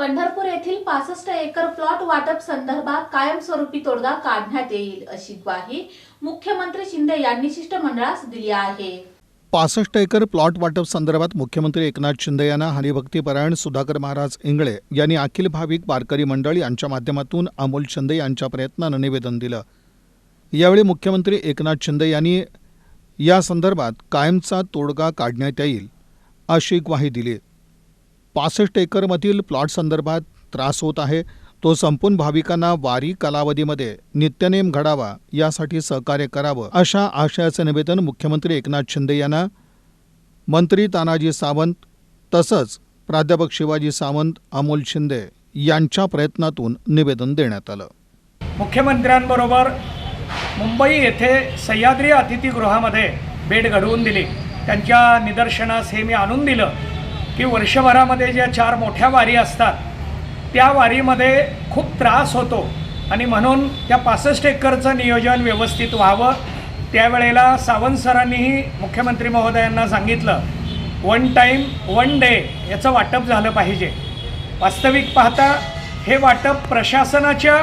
पंढरपूर येथील पासष्ट acre plot वाटप संदर्भात कायमस्वरूपी तोडगा काढण्यात येईल अशी ग्वाही मुख्यमंत्री शिंदे यांनी शिष्टमंडळास दिली आहे. पासष्ट एकर प्लॉट वाटप संदर्भात मुख्यमंत्री एकनाथ शिंदे यांना हरिभक्तीपरायण सुधाकर महाराज इंगळे यांनी अखिल भाविक वारकरी मंडळ यांच्या माध्यमातून अमोल शिंदे यांच्या प्रयत्नानं निवेदन दिलं. यावेळी मुख्यमंत्री एकनाथ शिंदे यांनी या संदर्भात कायमचा तोडगा काढण्यात येईल अशी ग्वाही दिली. पासष्ट एकरमधील प्लॉट संदर्भात त्रास होत आहे. तो संपून भाविकांना वारी कालावधीमध्ये नित्यनेम घडावा यासाठी सहकार्य करावं अशा आशयाचं निवेदन मुख्यमंत्री एकनाथ शिंदे यांना. मंत्री तानाजी सावंत तसंच प्राध्यापक शिवाजी सावंत अमोल शिंदे यांच्या प्रयत्नातून निवेदन देण्यात आलं. मुख्यमंत्र्यांबरोबर मुंबई येथे सह्याद्री अतिथीगृहामध्ये भेट घडवून दिली. त्यांच्या निदर्शनास हे मी आणून दिलं. की वर्षभरामध्ये ज्या चार मोठ्या वारी असतात त्या वारीमध्ये खूप त्रास होतो. आणि म्हणून त्या पासष्ट एकरचं नियोजन व्यवस्थित व्हावं. त्यावेळेला सावंत सरांनीही मुख्यमंत्री महोदयांना सांगितलं वन टाईम वन डे याचं वाटप झालं पाहिजे. वास्तविक पाहता हे वाटप प्रशासनाच्या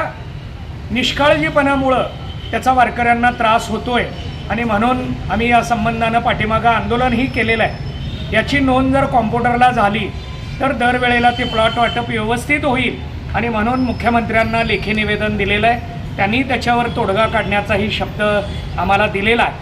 निष्काळजीपणामुळं त्याचा वारकऱ्यांना त्रास होतो आहे आणि म्हणून आम्ही या संबंधानं पाठीमागं आंदोलनही केलेलं आहे. याची नोंद जर कॉम्प्युटरला झाली तर दरवेळेला ते प्लॉट वाटप व्यवस्थित होईल. आणि म्हणून मुख्यमंत्र्यांना लेखी निवेदन दिलेलं आहे. त्यांनी त्याच्यावर तोडगा काढण्याचाही शब्द आम्हाला दिलेला आहे.